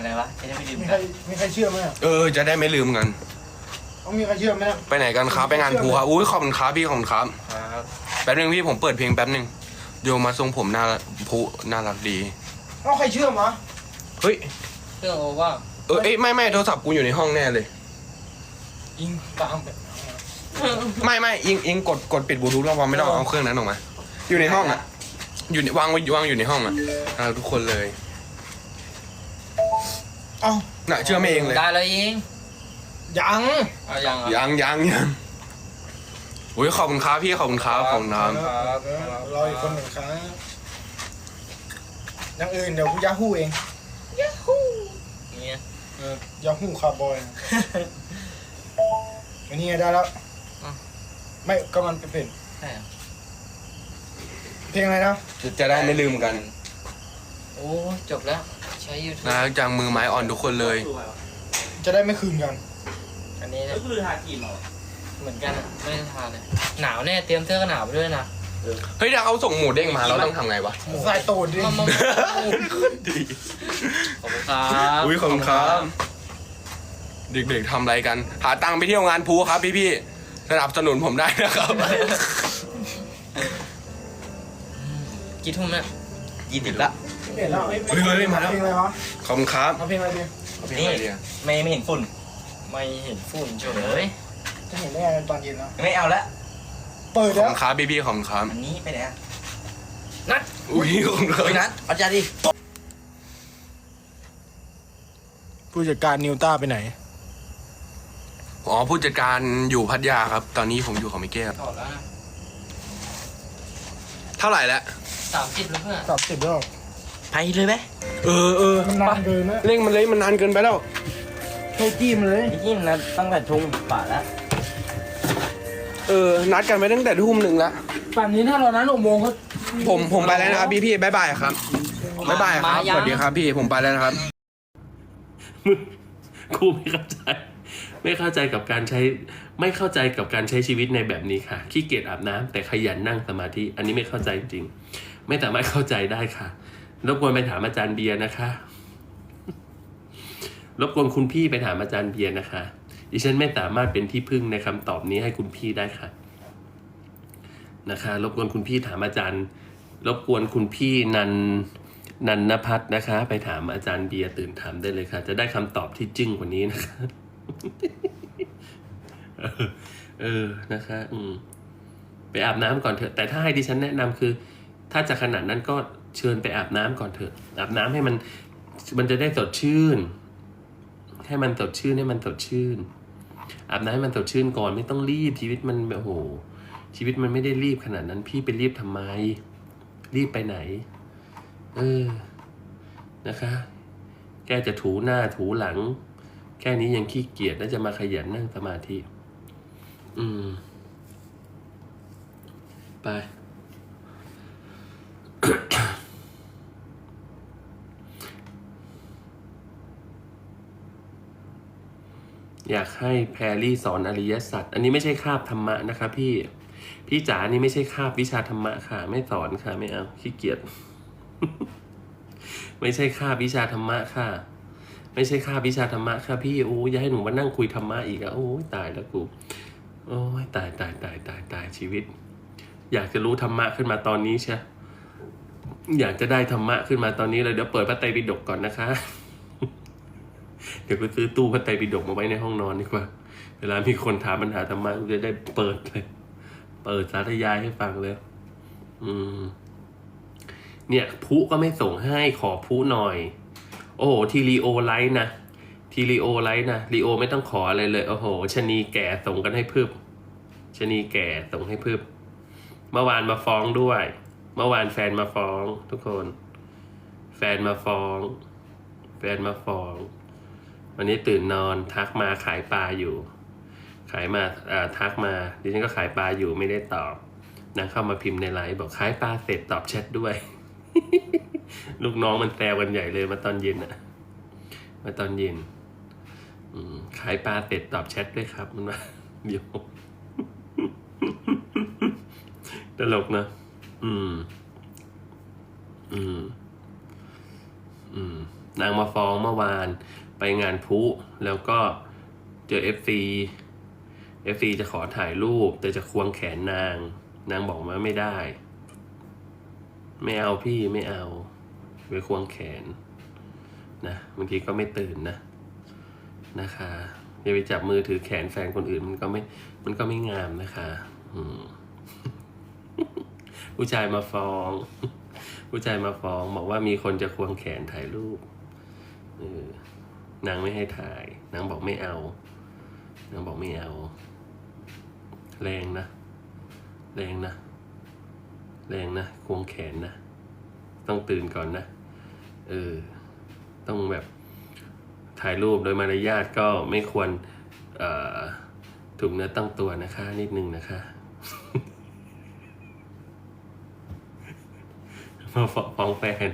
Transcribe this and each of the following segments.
อะไรวะจะได้ไม่ลืมมีกัใครนมีใครเชื่อไหมอะเออ จะได้ไม่ลืมกันต้องมีใครเชื่อไหมอะไปไหนกันครับ ไปงานภูครับ อุ้ยขอบคุณครับพี่ขอบคุณครับ ครับแป๊บนึงพี่ผมเปิดเพลงแป๊บนึงโยมมาทรงผมน่าภูน่ารักดี เอ้าใครเชื่อมะเฮ้ยเครื่องโอว่าเออเอ้ยไม่ไม่โทรศัพท์กูอยู่ในห้องแน่เลยยิงตามไปไม่ไม่อิงอิงกดกดปิดบลูทูธแล้ววางไม่ต้องเอาเครื่องนั้นออกมา อยู่ในห้องอะ อยู่ในวางไว้วางอยู่ในห้องอะอ่าทุกคนเลย เอ้าน่ะเชื่อไม่เองเลย ได้แล้วยิงยังเอายังเหรอยังยังยังอุ้ยขอบคุณครับพี่ขอบคุณครับขอบคุณครับครับเออรออีกคนหนึ่งครั้งอย่างอื่นเดี๋ยวกูยาฮู้เองเนี่ยเออยาฮู้คาร์บอยอันนี้ไงได้แล้วไม่ก็มันเป็นเพลงใช่เหรอเพลงอะไรนะจะจะได้ไม่ลืมกัน โอ้จบแล้วใช้ยูทูบนะจังมือไม้อ่อนทุกคนเลย จะได้ไม่คืนกัน อันนี้ก็คือทาครีมเหรอเหมือนกันอะไม่ได้ทานเลยหนาวแน่เตรียมเสื้อกันหนาวไปด้วยนะ เฮ้ยถ้าเขาส่งหมูเด้งมาเราต้องทำไงวะใส่ตูดดิมามามาขอบคุณครับอุ้ยขอบคุณครับ เด็กๆทำอะไรกัน หาตังค์ไปเที่ยวงานพูครับพี่ๆสนับสนุนผมได้นะครับ กี่ทุ่มเนี่ย ยี่สิบละ เปลี่ยนแล้วเฮ้ยเฮ้ยมาแล้ว เพลงอะไรวะขอบคุณครับเอาเพลงอะไรดีเอาเพลงอะไรดีอะไม่ไม่เห็นฝุ่น ไม่เห็นฝุ่นเฉยจะเห็นได้ไงตอนเย็นแล้วไม่เอาละเปิดขอบแล้วคุณครับพี่ๆขอบคุณครับอันนี้ไปไหนอะนัดอุ้ยขอบคุณครับไปนัดเอาจารย์ดิผู้จัดการนิวต้าไปไหน อ๋อผู้จัดการอยู่พัทยาครับ ตอนนี้ผมอยู่ของมิเก้ครับถอดแล้วนะ เท่าไหร่แล้วสามสิบแล้วเพื่อนสามสิบแล้วไปเลยไหมเออเออมันนานเกินนะเร่งมันเลยมันนานเกินไปแล้วโทรจี้มนเลยยี่นัดตั้งแต่ทุ่มป่าแล้วเออนัดกันไปตั้งแต่ทุ่มหนึ่งแล้วป่านนี้ถ้าเรานั้นหกโมงก็ผมผมไปแล้วนะครับพี่พี่ๆบ๊ายบายครับบ๊ายบายครับสวัสดีครับพี่ผมไปแล้วนะครับกูไม่เข้าใจ ไม่เข้าใจกับการใช้ไม่เข้าใจกับการใช้ชีวิตในแบบนี้ค่ะ ขี้เกียจอาบน้ำแต่ขยันนั่งสมาธิ อันนี้ไม่เข้าใจจริง ไม่สามารถเข้าใจได้ค่ะ รบกวนไปถามอาจารย์เบียร์นะคะ รบกวนคุณพี่ไปถามอาจารย์เบียร์นะคะ ดิฉันไม่สามารถเป็นที่พึ่งในคำตอบนี้ให้คุณพี่ได้ค่ะ นะคะ รบกวนคุณพี่ถามอาจารย์ รบกวนคุณพี่นันนันนพัฒน์นะคะ ไปถามอาจารย์เบียร์ตื่นถามได้เลยค่ะ จะได้คำตอบที่จึ้งกว่านี้นะคะ เออนะคะ อืม ไปอาบน้ำก่อนเถอะ แต่ถ้าให้ดิฉันแนะนำคือ ถ้าจะขนาดนั้นก็เชิญไปอาบน้ำก่อนเถอะอาบน้ำให้มัน มันจะได้สดชื่น ให้มันสดชื่นให้มันสดชื่น อาบน้ำให้มันสดชื่นก่อนไม่ต้องรีบชีวิตมันแบบโอ้โหชีวิตมันไม่ได้รีบขนาดนั้น พี่ไปรีบทำไม รีบไปไหน เออ นะคะ แกจะถูหน้าถูหลัง แค่นี้ยังขี้เกียจแล้วจะมาขยันนั่งสมาธิ อืม ไป อยากให้แพรรี่สอนอริยสัจ อันนี้ไม่ใช่คาบธรรมะนะคะพี่ พี่จ๋าอันนี้ไม่ใช่คาบวิชาธรรมะค่ะ ไม่สอนค่ะ ไม่เอา ขี้เกียจ ไม่ใช่คาบวิชาธรรมะค่ะ ไม่ใช่ค่าวิชาธรรมะค่ะพี่โอ้ยอย่าให้หนูมานั่งคุยธรรมะอีกอะโอ้ยตายแล้วกูโอ้ยตายตายตายตายตายชีวิต อยากจะรู้ธรรมะขึ้นมาตอนนี้ใช่อยากจะได้ธรรมะขึ้นมาตอนนี้เลยเดี๋ยวเปิดพระไตรปิฎกก่อนนะคะ เดี๋ยวไปซื้อตู้พระไตรปิฎกมาไว้ในห้องนอนดีกว่า เวลามีคนถามปัญหาธรรมะกูจะได้เปิดเลย เปิดสาธยายให้ฟังเลย อืม เนี่ยพุก็ไม่ส่งให้ขอพุหน่อย โอ้โหทีรีโอไลท์นะทีรีโอไลท์นะรีโอไม่ต้องขออะไรเลย โอ้โหชนีแก่ส่งกันให้พึบชนีแก่ส่งให้พึบเมื่อวานมาฟ้องด้วย เมื่อวานแฟนมาฟ้องทุกคน แฟนมาฟ้อง แฟนมาฟ้อง วันนี้ตื่นนอนทักมาขายปลาอยู่ ขายมาอ่าทักมาดิฉันก็ขายปลาอยู่ไม่ได้ตอบนะเข้ามาพิมพ์ในไลน์บอกขายปลาเสร็จตอบแชทด้วย ลูกน้องมันแซวกันใหญ่เลยมาตอนเย็นอะมาตอนเย็นขายปลาเสร็จตอบแชทด้วยครับมันว่าเดี๋ยวตลกนะอืม อืม อืม นางมาฟ้องเมื่อวานไปงานพุแล้วก็เจอเอฟซีเอฟซีจะขอถ่ายรูป แต่จะควงแขนนาง นางบอกว่าไม่ได้ ไม่เอาพี่ไม่เอา ไปควงแขนนะบางทีก็ไม่ตื่นนะนะคะอย่าไปจับมือถือแขนแฟนคนอื่นมันก็ไม่มันก็ไม่งามนะคะอืมผู้ชายมาฟ้อง ผู้ชายมาฟ้องบอกว่ามีคนจะควงแขนถ่ายรูปเออนางไม่ให้ถ่าย นางบอกไม่เอา นางบอกไม่เอา แรงนะ แรงนะ แรงนะ ควงแขนนะ ต้องตื่นก่อนนะ เออต้องแบบถ่ายรูปโดยมารยาทก็ไม่ควรเออถูกเนื้อต้องตัวนะคะ นิดนึงนะคะมาฟ้องแฟน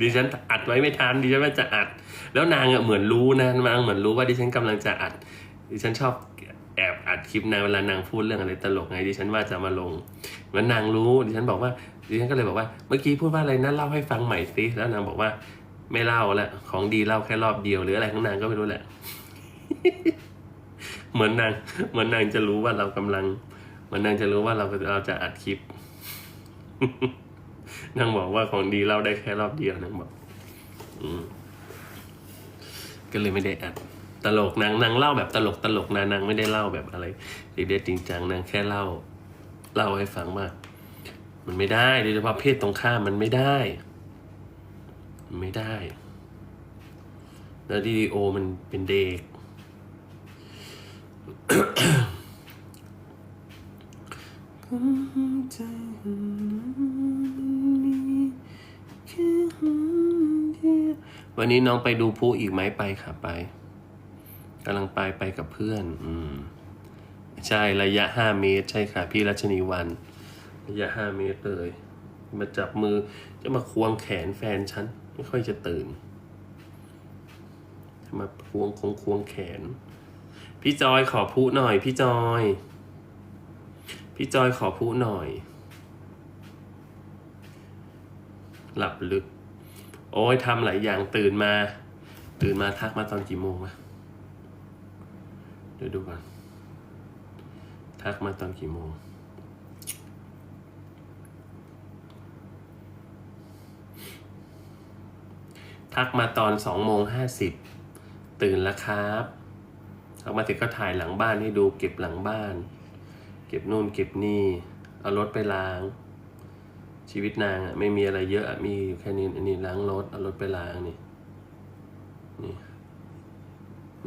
ดิฉันอัดไว้ไม่ทันดิฉันว่าจะอัด แล้วนางเหมือนรู้นะนางเหมือนรู้ว่าดิฉันกำลังจะอัด ดิฉันชอบแอบอัดคลิปนางเวลานางพูดเรื่องอะไรตลกไงดิฉันว่าจะมาลงเหมือนนางรู้ดิฉันบอกว่า ดิฉันก็เลยบอกว่าเมื่อกี้พูดว่าอะไรนะเล่าให้ฟังใหม่สิแล้วนางบอกว่า ไม่เล่าละของดีเล่าแค่รอบเดียวหรืออะไรของนางก็ไม่รู้แหละ เหมือนนางเหมือนนางจะรู้ว่าเรากำลัง เหมือนนางจะรู้ว่าเราเราจะอัดคลิปนางบอกว่าของดีเล่าได้แค่รอบเดียวนางบอก อืมก็เลยไม่ได้อัดตลกนางนางเล่าแบบตลกตลกนะนางไม่ได้เล่าแบบอะไรเด็ดจริงจังนางแค่เล่า เล่าให้ฟังว่า มันไม่ได้โดยเฉพาะเพศตรงข้ามมันไม่ได้มันไม่ได้ แล้วดีโอมันเป็นเด็ก วันนี้น้องไปดูพลุอีกไหมไปค่ะไปกำลังไปไปกับเพื่อน อืมใช่ระยะห้าเมตร ใช่ค่ะ พี่รัชนีวัน ระยะห้าเมตรเลย มาจับมือจะมาควงแขนแฟนฉัน ไม่ค่อยจะตื่น มาควงคงควงแขน พี่จอยขอพูหน่อย พี่จอย พี่จอยขอพูหน่อย หลับลึก โอ้ยทำหลายอย่างตื่นมา ตื่นมาทักมาตอนกี่โมงอะเดี๋ยวดูก่อนทักมาตอนกี่โมง ทักมาตอนสองโมงห้าสิบตื่นแล้วครับทักมาถึงก็ถ่ายหลังบ้านให้ดูเก็บหลังบ้าน เก็บนู่นเก็บนี่ เอารถไปล้าง ชีวิตนางอะไม่มีอะไรเยอะมีอยู่แค่นี้อันนี้ล้างรถเอารถไปล้างนี่นี่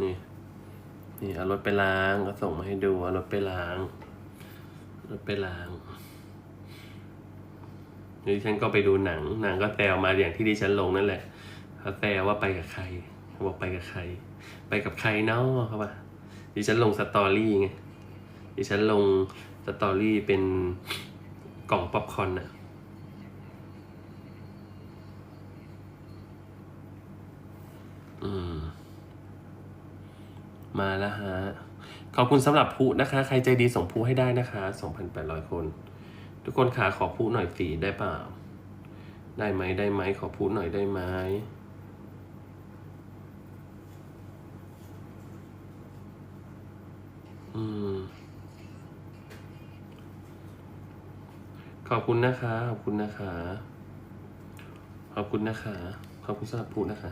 นี่นี่เอารถไปล้างก็ส่งมาให้ดูเอารถไปล้างรถไปล้างนี่ฉันก็ไปดูหนังนางก็แซวมาอย่างที่ดิฉันลงนั่นแหละ เขาแซวว่าไปกับใครเขาบอกไปกับใคร ไปกับใครเนาะเขาว่าดิฉันลงสตอรี่ไงดิฉันลงสตอรี่เป็นกล่องป๊อปคอนอะอืม มาแล้วฮะ ขอบคุณสำหรับผู้นะคะ ใครใจดีส่งผู้ให้ได้นะคะ2,800คน ทุกคนขาขอผู้หน่อยสีได้เปล่า ได้ไหมได้ไหมขอผู้หน่อยได้ไหม ขอบคุณนะคะ ขอบคุณนะคะ ขอบคุณนะคะ ขอบคุณสำหรับผู้นะคะ